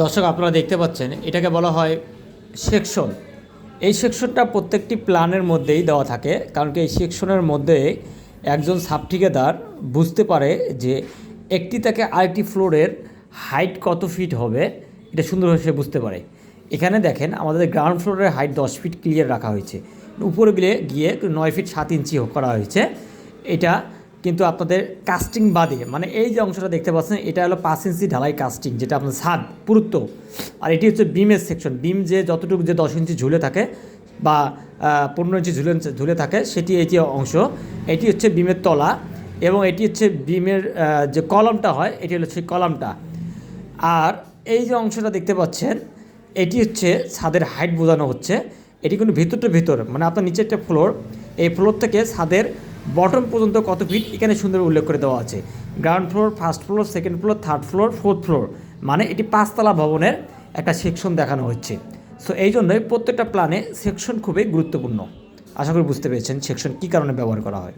দর্শক, আপনারা দেখতে পাচ্ছেন, এটাকে বলা হয় সেকশন। এই সেকশনটা প্রত্যেকটি প্ল্যানের মধ্যেই দেওয়া থাকে, কারণ কি এই সেকশনের মধ্যে একজন সাব ঠিকাদার বুঝতে পারে যে একটি থেকে আরেকটি ফ্লোরের হাইট কত ফিট হবে, এটা সুন্দরভাবে সে বুঝতে পারে। এখানে দেখেন, আমাদের গ্রাউন্ড ফ্লোরের হাইট দশ ফিট ক্লিয়ার রাখা হয়েছে। উপরে গিয়ে গিয়ে নয় ফিট সাত ইঞ্চি করা হয়েছে। এটা কিন্তু আপনাদের কাস্টিং বাদে মানে এই যে অংশটা দেখতে পাচ্ছেন, এটা হলো পাঁচ ইঞ্চি ঢালাই কাস্টিং যেটা আপনার ছাদ, পুরুত্ব। আর এটি হচ্ছে বিমের সেকশন বিম যে যতটুকু যে দশ ইঞ্চি ঝুলে থাকে বা পনেরো ইঞ্চি ঝুলে ঝুলে থাকে, সেটি যে অংশ। এটি হচ্ছে বিমের তলা এবং এটি হচ্ছে বিমের যে কলমটা হয়, এটি হলো সেই কলমটা। আর এই যে অংশটা দেখতে পাচ্ছেন, এটি হচ্ছে ছাদের হাইট বোঝানো হচ্ছে। এটি কিন্তু ভিতরটা ভিতর মানে আপনার নিচে একটা ফ্লোর এই ফ্লোর থেকে ছাদের বটম পর্যন্ত কত ফিট এখানে সুন্দর উল্লেখ করে দেওয়া আছে। Ground floor first floor second floor third floor fourth floor মানে এটি পাঁচতলা ভবনের একটা সেকশন দেখানো হচ্ছে। সো এই জন্যই প্রত্যেকটা প্ল্যানে সেকশন খুবই গুরুত্বপূর্ণ। আশা করি বুঝতে পেরেছেন সেকশন কী কারণে ব্যবহার করা হয়।